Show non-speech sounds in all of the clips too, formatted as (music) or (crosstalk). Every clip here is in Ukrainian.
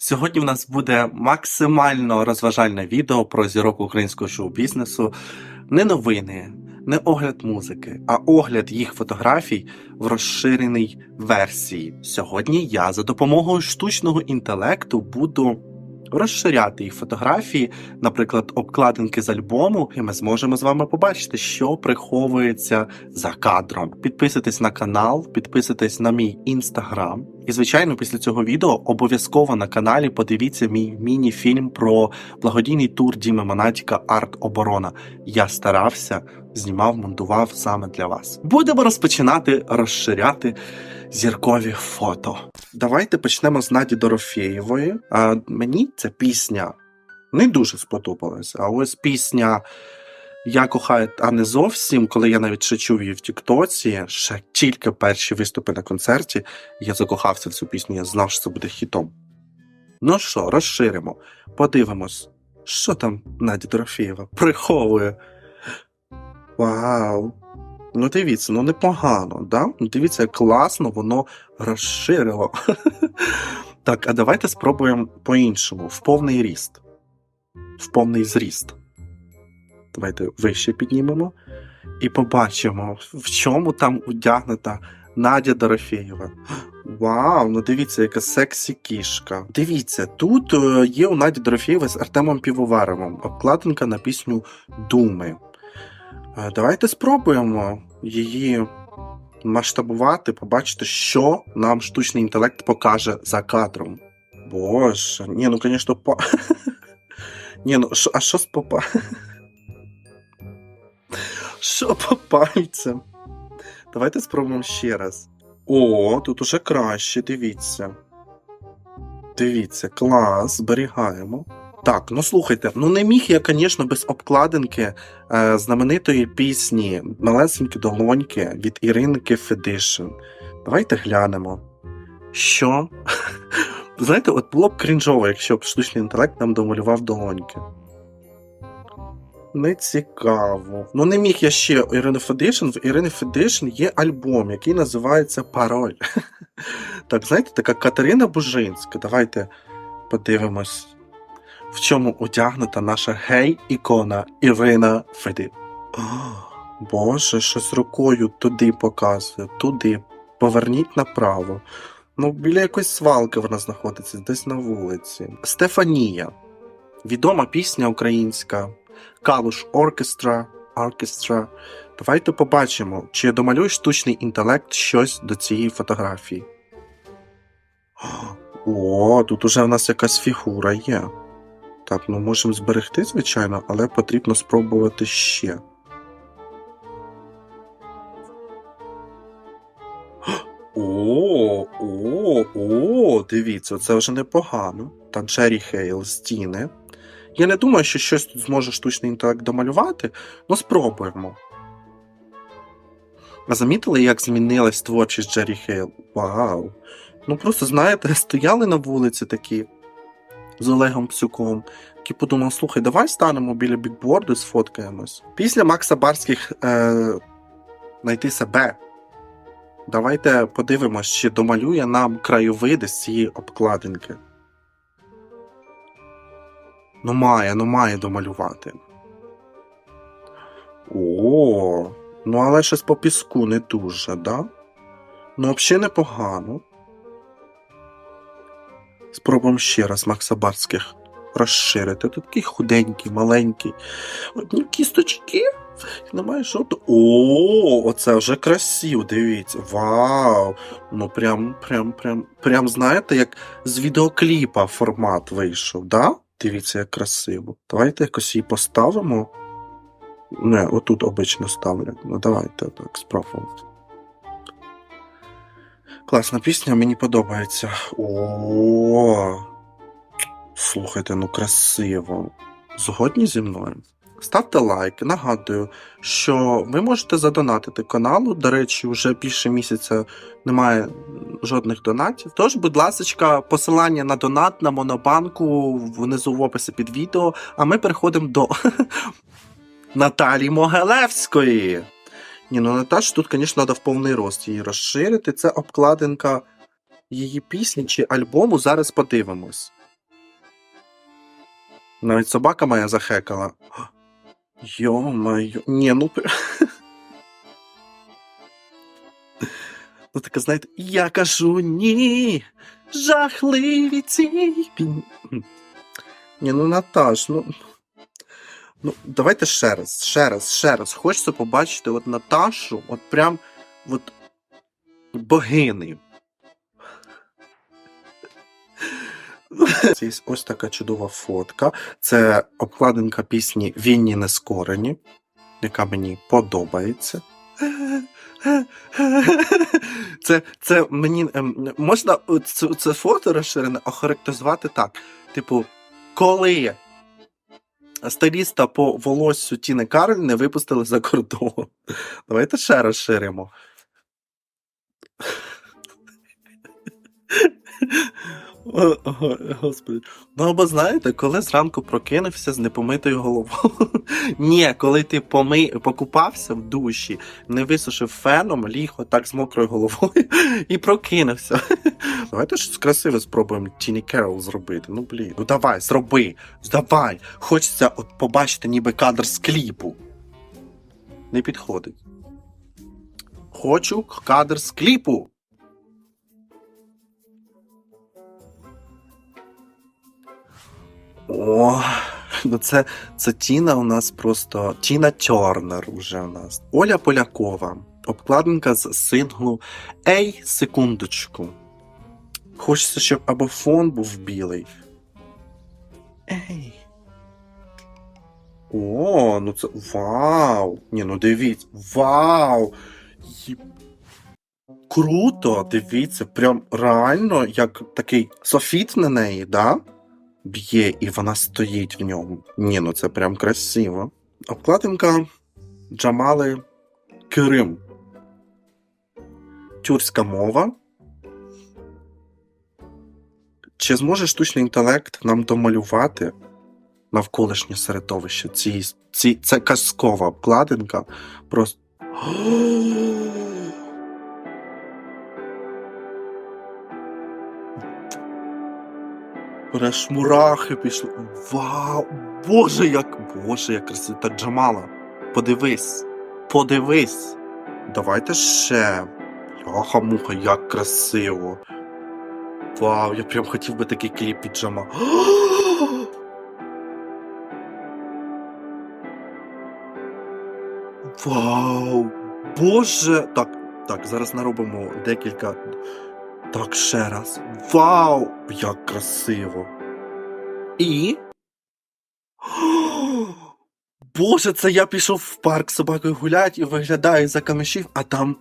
Сьогодні в нас буде максимально розважальне відео про зірок українського шоу-бізнесу. Не новини, не огляд музики, а огляд їх фотографій в розширеній версії. Сьогодні я за допомогою штучного інтелекту буду розширяти їх фотографії, наприклад, обкладинки з альбому, і ми зможемо з вами побачити, що приховується за кадром. Підписуйтесь на канал, підписуйтесь на мій інстаграм. І, звичайно, після цього відео обов'язково на каналі подивіться мій міні-фільм про благодійний тур Діми Монатіка Арт Оборона. Я старався, знімав, монтував саме для вас. Будемо розпочинати розширяти зіркові фото. Давайте почнемо з Наді Дорофєєвої. А, мені ця пісня не дуже сподобалася. А ось пісня Я кохаю, а не зовсім, коли я навіть ще чув її в Тіктоці, ще тільки перші виступи на концерті, я закохався в цю пісню, я знав, що це буде хітом. Ну що, розширимо, подивимось, що там Надя Дорофєєва приховує. Вау! Ну дивіться, ну непогано, да? Ну дивіться, класно воно розширило. (laughs) Так, а давайте спробуємо по-іншому, в повний ріст. В повний зріст. Давайте вище піднімемо і побачимо, в чому там одягнута Надя Дорофєєва. Вау, ну дивіться, яка сексі кішка. Дивіться, тут е, є у Наді Дорофєєва з Артемом Півоваровим обкладинка на пісню Думи. Е, Давайте спробуємо її масштабувати, побачити, що нам штучний інтелект покаже за кадром. Боже, ні, ну, звісно, по. (laughs) Ні, ну, а що з попа? (laughs) Що по пальцям? Давайте спробуємо ще раз. О, тут уже краще, дивіться. Дивіться, клас, зберігаємо. Так, ну слухайте, ну не міг я, звісно, без обкладинки е, знаменитої пісні Малесенькі долоньки від Іринки Федишин. Давайте глянемо. Що? (laughs) Знаєте, от було б крінжово, якщо б штучний інтелект нам домалював долоньки. Не цікаво. Ну, не міг я ще Ірини Федишин. В Ірини Федишин є альбом, який називається Пароль. (laughs) Так, знаєте, така Катерина Бужинська. Давайте подивимось, в чому одягнута наша гей-ікона Ірина Феді. О, Боже, щось рукою туди показує, туди. Поверніть направо. Ну, біля якоїсь свалки вона знаходиться, десь на вулиці. Стефанія. Відома пісня українська. Калуш Оркестра. Оркестра. Давайте побачимо, чи домалює штучний інтелект щось до цієї фотографії. О, тут уже в нас якась фігура є. Так, ну можемо зберегти, звичайно, але потрібно спробувати ще. О, о, о, дивіться, це вже непогано. Та Джері Хейл стіни. Я не думаю, що щось тут зможе штучний інтелект домалювати, але спробуємо. А замітили, як змінилась творчість Джері Хейл? Вау! Ну просто знаєте, (laughs) стояли на вулиці такі з Олегом Псюком, який подумав: слухай, давай станемо біля бікборду і сфоткаємось. Після Макса Барських е, знайти себе. Давайте подивимось, чи домалює нам краєвиди з цієї обкладинки. Ну має, ну має домалювати. О, ну але щось по піску не дуже, да? Ну, взагалі непогано. Спробуємо ще раз Макса Барських розширити. Тут такий худенький, маленький. Одні кісточки. Немає жодного. О, оце вже красиво, дивіться. Вау! Ну прям, прям, прям, прям, знаєте, як з відеокліпа формат вийшов, да? Дивіться, як красиво. Давайте якось її поставимо. Не, отут обично ставлять. Ну давайте так спробуємо. Класна пісня, мені подобається. О, слухайте, ну красиво. Згодні зі мною? Ставте лайк. Нагадую, що ви можете задонатити каналу. До речі, вже більше місяця немає жодних донатів. Тож, будь ласка, посилання на донат на монобанку внизу в описі під відео. А ми переходимо до (laughs) Наталі Могилевської. Ні, ну Наташ, тут, звісно, треба в повний рост її розширити. Це обкладинка її пісні чи альбому. Зараз подивимось. Навіть собака моя захекала. Йо-моє. Ні, ну. (laughs) Ну, таке, знаєте, я кажу ні. Жахливі ці. Ні, ну Наташ, ну. Ну, давайте ще раз, ще раз, ще раз. Хочеться побачити от Наташу, от прям от богинею. Є ось така чудова фотка. Це обкладинка пісні Вінні Нескорені, яка мені подобається. Це, це мені ем, можна це, це фото розширене охарактеризувати так. Типу, коли стиліста по волоссю Тіни Кароль не випустили за кордон. Давайте ще розширимо. Господи. Ну або знаєте, коли зранку прокинувся з непомитою головою. (laughs) Ні, коли ти помий, покупався в душі, не висушив феном, ліг отак з мокрою головою (laughs) і прокинувся. (laughs) Давайте щось красиве спробуємо Тіні Керол зробити. Ну блін, ну давай, зроби, давай. Хочеться от побачити ніби кадр з кліпу. Не підходить. Хочу кадр з кліпу. О, ну це, це Тіна у нас просто Тіна Тернер уже у нас. Оля Полякова. Обкладинка з синглу Ей, секундочку. Хочеться, щоб або фон був білий. Ей. О, ну це. Вау! Ні, ну дивіться. Вау! Є- Круто! Дивіться, прям реально як такий софіт на неї, да? Б'є, і вона стоїть в ньому. Ні, ну це прям красиво. Обкладинка Джамали Керим. Тюркська мова. Чи зможе штучний інтелект нам домалювати навколишнє середовище? Ці, ці, це казкова обкладинка. Просто. Преш мурахи пішли. Вау! Боже, як Боже, як красиво. Джамала. Подивись. Подивись. Давайте ще. Бляха муха, як красиво. Вау, я прям хотів би такий кліп від Джамала. (gasps) Вау! Боже! Так, так, зараз наробимо декілька. Так, ще раз. Вау! Як красиво! І. Боже, це я пішов в парк з собакою гулять і виглядаю за камешів, а там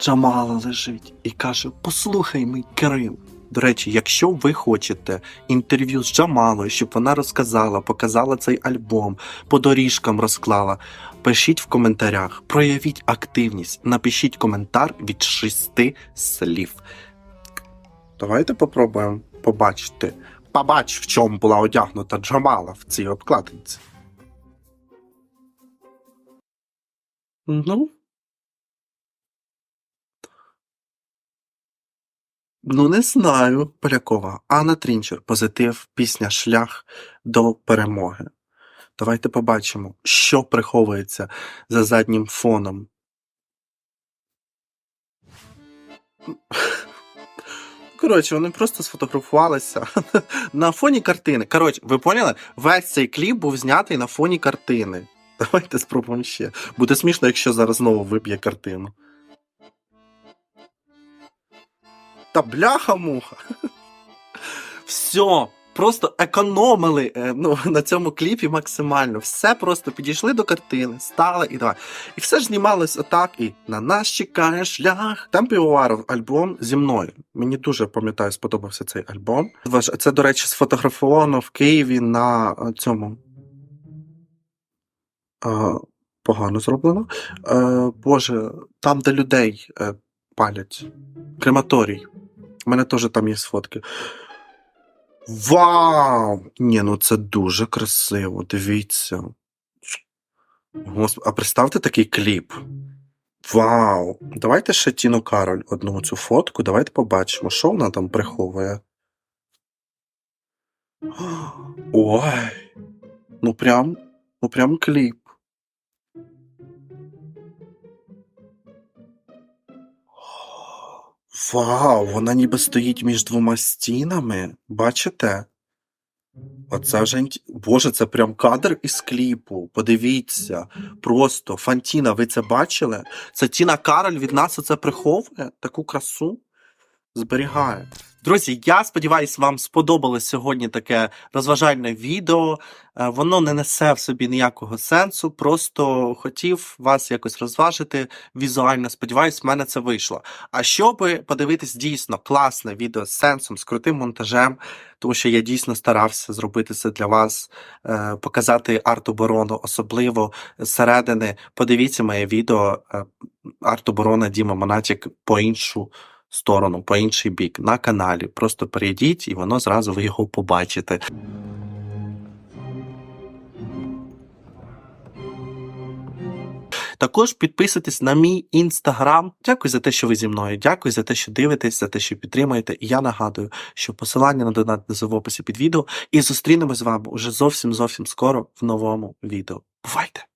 Джамала лежить і каже: Послухай мій Кирил. До речі, якщо ви хочете інтерв'ю з Джамалою, щоб вона розказала, показала цей альбом, по доріжкам розклала, пишіть в коментарях, проявіть активність, напишіть коментар від шести слів. Давайте попробуємо побачити. Побач, в чому була одягнута Джамала в цій обкладинці. Ну. Ну, не знаю, Полякова. Анна Трінчер, позитив, пісня Шлях до перемоги. Давайте побачимо, що приховується за заднім фоном. Коротше, вони просто сфотографувалися (laughs) на фоні картини. Коротше, ви поняли? Весь цей кліп був знятий на фоні картини. (laughs) Давайте спробуємо ще. Буде смішно, якщо зараз знову виб'є картину. Та бляха-муха. (laughs) Все, просто економили е, ну, (laughs) на цьому кліпі максимально. Все просто підійшли до картини, стали і давай. І все ж знімалось отак, і на нас чекає шлях. Там півоваров альбом зі мною. Мені дуже пам'ятаю, сподобався цей альбом. Це, до речі, сфотографовано в Києві на е, цьому. Е, погано зроблено. Е, Боже, там, де людей палять. Крематорій. У мене теж там є фотки. Вау! Ні, ну це дуже красиво, дивіться. Господи, а представте такий кліп. Вау! Давайте ще Тіну Кароль одну цю фотку, давайте побачимо, що вона там приховує. Ой! Ну прям, ну прям кліп. Вау, вона ніби стоїть між двома стінами. Бачите? Оце вже Боже, це прям кадр із кліпу. Подивіться. Просто Фантіна, ви це бачили? Це Тіна Кароль від нас оце приховує таку красу. Зберігає. Друзі, я сподіваюся, вам сподобалось сьогодні таке розважальне відео. Е, Воно не несе в собі ніякого сенсу. Просто хотів вас якось розважити візуально. Сподіваюсь, в мене це вийшло. А щоб подивитись дійсно класне відео з сенсом, з крутим монтажем, тому що я дійсно старався зробити це для вас, е, показати арт-оборону, особливо зсередини. Подивіться моє відео е, арт-оборона Діма Монатік по іншу сторону, по інший бік на каналі. Просто перейдіть, і воно зразу ви його побачите. Також підписуйтесь на мій інстаграм. Дякую за те, що ви зі мною. Дякую за те, що дивитесь, за те, що підтримуєте. І я нагадую, що посилання на донат внизу в описі під відео. І зустрінемось з вами уже зовсім зовсім скоро в новому відео. Бувайте!